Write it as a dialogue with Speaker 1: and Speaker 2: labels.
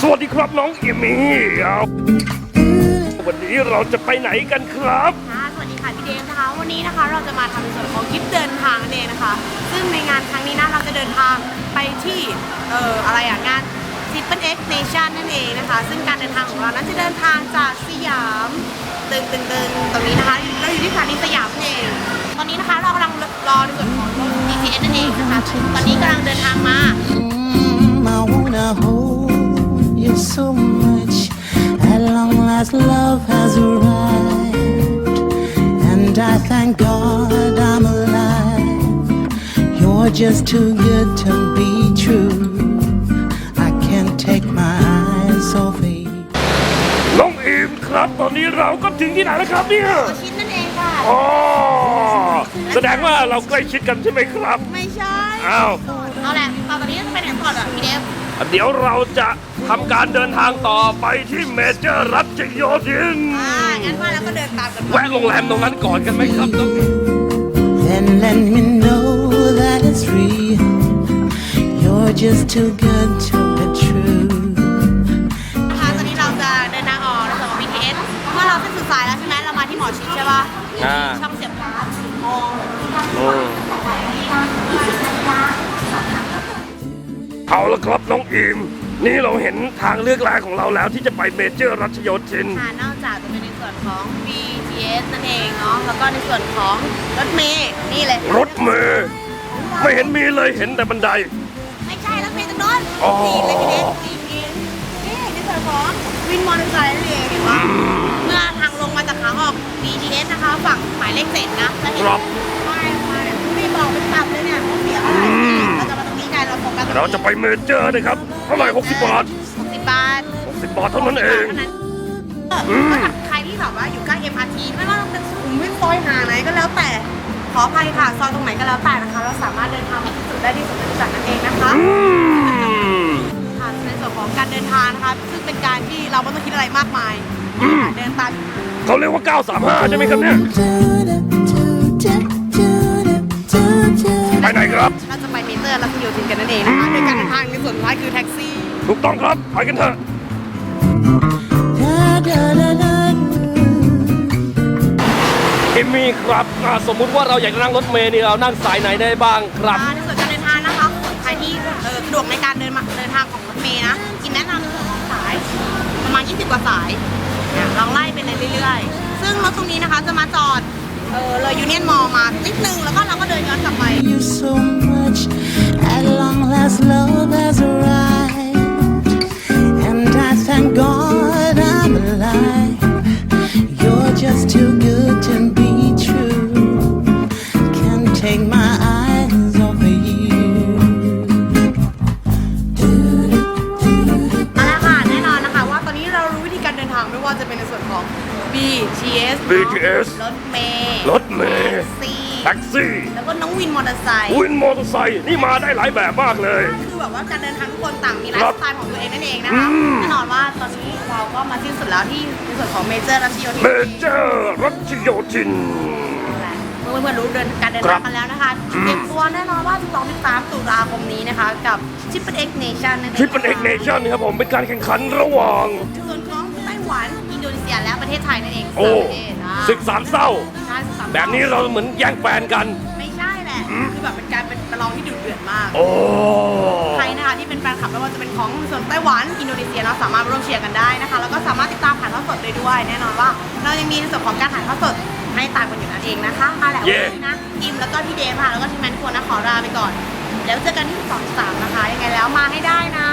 Speaker 1: สวัสดีครับน้องเอมี่วันนี้เราจะไปไหนกันครับ
Speaker 2: ค่ะสวัสดีค่ะพี่เดฟนะคะ วันนี้นะคะเราจะมาทำในส่วนของคลิปเดินทางนั่นเองนะคะ ซึ่งในงานครั้งนี้นะเราจะเดินทางไปที่เอ่ออะไรอะงาน t r i p l e X Nation นั่นเองนะคะ ซึ่งการเดินทางของเรานั้นจะเดินทางจากสยามตึงตึงตึงตรงนี้นะคะเราอยู่ที่สถานีสยามนั่นเอง ตอนนี้นะคะเรากำลังรอในส่วนของ BTS นั่นเองนะคะ ตอนนี้กำลังเดินทางมา
Speaker 3: I wanna hold you so much. At long last, love has arrived, and I thank God I'm alive. You're just too good to be true. I can't take my eyes off you.
Speaker 1: น้องอิมครับ ตอนนี้เราก็ถึงที่ไหนแล้วครับเนี่ย
Speaker 2: ตัวชิ้นนั่นเองค่ะ
Speaker 1: อ๋อ แสดงว่าเราใกล้ชิดกันใช่ไหมครับ
Speaker 2: ไม่ใช่
Speaker 1: อ้าว
Speaker 2: เอาแหละตอนนี้ จะไปไหนก่อนอะพี่เดฟ
Speaker 1: เดี๋ยวเราจะทำการเดินทางต่อไปที่เมเจอร์รัชโยธิน
Speaker 2: อ่างั้นว่าแล้วก็เดินตามกัน
Speaker 1: แวะโรงแรมตรงนั้นก่อนกันไหมครับน้องอิม
Speaker 3: Then let me know that it's real. You're just too good to be true.
Speaker 2: ค่ะตอนนี้เราจะเดินทางออกในส่วนของ BTS เมื่อเราเส้นสุดสายแล้วใช่ไหมเรามาที่หมอชิดใช่ป่ะ
Speaker 1: อ่า
Speaker 2: ช่องเสียบการ์ดมอง
Speaker 1: อืม เอาละครับน้องอิมนี่เราเห็นทางเลือกแรกของเราแล้วที่จะไปเมเจอร์รัชโยธิน
Speaker 2: ค่ะนอกจากจะเป็นในส่วนของ BTS นั่นเองเนาะแล้วก็ในส่วนของรถเมล์นี่เลย
Speaker 1: รถเมย์ไม่เห็นมีเลยเห็นแต่บันได
Speaker 2: ไม่ใช่รถเมล์ตรงโน้น
Speaker 1: อ๋อ
Speaker 2: นี่เลยพี่เดฟนี่นี่นี่ในส่วนของวินมอเตอร์ไซค์นั่นเองเห็นปะเมื่อทางลงมาจากขาออก BTS นะคะฝั่งหมายเลขเจ็ดนะจะเห็น
Speaker 1: ครับ
Speaker 2: เราโฟกัสตรงนี้
Speaker 1: เราจะไปเมเจอร์นะครับเท่าไหร่60 บาท
Speaker 2: 60บาท
Speaker 1: 60 บาทเท่านั้นเอง
Speaker 2: เท่านั้นเออถ้าใครที่แบบว่าอยู่ใกล้ MRT ไม่ว่าจะสุขุมวิทซอยหาไหนก็แล้วแต่ ขออภัยค่ะ ซอยตรงไหนก็แล้วแต่นะคะ เราสามารถเดินทางมาที่สุดได้ที่สุดในจักรนั่นเองนะคะ
Speaker 1: อืม
Speaker 2: ค่ะในส่วนของการเดินทางนะคะ ซึ่งเป็นการที่เราไม่ต้องคิดอะไรมากมายเดินตาม
Speaker 1: เขาเรียกว่า 935 ใช่ไหมครับเนี่ย ไปไหนครับ
Speaker 2: เราจะไปเมเจ อร์รัชโยธินกันนั่นเองนะคะโดยการเดินทางในส่วนสุดท้ายคือแท็กซี่
Speaker 1: ถูกต้องครับ ไปกันเถอะ เอมมี่ครับอ่าสมมุติว่าเราอยากจะนั่งรถเมล์นี่เรานั่งสายไหนได้บ้างครับ
Speaker 2: ในส่วนการเดินทางนะคะใครที่เอ่อสะดวกในการเดินมาเดินทางของรถเมล์นะกินแนะนำในส่วนของสายประมาณ 20 กว่าสายเนี่ยลองไล่ไปเลยเรื่อยๆ ซึ่งรถตรงนี้นะคะจะมาจอด เออเลยยูเนียนมอลมานิดนึงแล้วก็เราก็เดินย้อนกลับไป
Speaker 3: you so much. At long last, love has arrived, and I thank God I'm alive. You're just too good to be true. Can't take my eyes off of you.
Speaker 2: เอาละค่ะแน่นอนนะคะว่าตอนนี้เรารู้วิธีการเดินทางไม่ว่าจะเป็นในส่วนของ BTS เนอะ
Speaker 1: BTS
Speaker 2: รถเมล์
Speaker 1: รถเมล์
Speaker 2: แท็กซี่
Speaker 1: แท็กซี่
Speaker 2: แล้วก็น้องวินมอเตอร์ไซค์
Speaker 1: วินมอเตอร์ไซค์นี่มาได้หลายแบบมากเลย
Speaker 2: คือแบบว่าการเดินทางทุกคนต่างมีไล
Speaker 1: ครับ
Speaker 2: ฟ์สไตล์ของตัวเองนั่นเองนะคะ
Speaker 1: อืม
Speaker 2: แน่นอนว่าตอนนี้เราก็มาสิ้นสุดแล้วที่ในส่วนของเมเจอร์รัชโยธิน
Speaker 1: เมเจอร์รัชโยธิน
Speaker 2: เมื่อเพื่อนๆรู้เดินการเดิน
Speaker 1: ครั
Speaker 2: ทา
Speaker 1: บ
Speaker 2: งกันแล้วนะคะเตรียมตัวแน่นอนว่า 12 13ตุลาคมนี้นะคะ กับ Triple X Nation นั่นเอง
Speaker 1: ทริปเป็นเอกเนชั่นครับผมเป็นการแข่งขันระหว่าง
Speaker 2: ส่วนของไต้หวันอินโดนีเซียและประเทศไทยนั่นเอง
Speaker 1: โอ้
Speaker 2: สามประเทศอ่า
Speaker 1: ศึกสามเศร้า
Speaker 2: ใช่ศึกสาม
Speaker 1: แบบนี้เราเหมือนแย่งแฟนกัน
Speaker 2: ไม่ใช่แหละ คือแบบเป็นการเป็นประลองที่ดุเดือดมาก
Speaker 1: โอ้
Speaker 2: ใครนะคะที่เป็นแฟนคลับไม่ว่าจะเป็นของส่วนไต้หวันอินโดนีเซียเราสามารถร่วมเชียร์กันได้นะคะ แล้วก็สามารถติดตามถ่ายทอดสดได้ด้วย แน่นอนว่า เรายังมีในส่วนของการถ่ายทอดสดให้ตามกันอยู่นั่นเองนะคะมาแล้ว
Speaker 1: เย้
Speaker 2: วันนี้นะอิมแล้วก็พี่เดมค่ะแล้วก็ทีมงานทุกคนนะขอลาไปก่อน แล้วเจอกันที่สองสามนะคะยังไงแล้วมาให้ได้นะ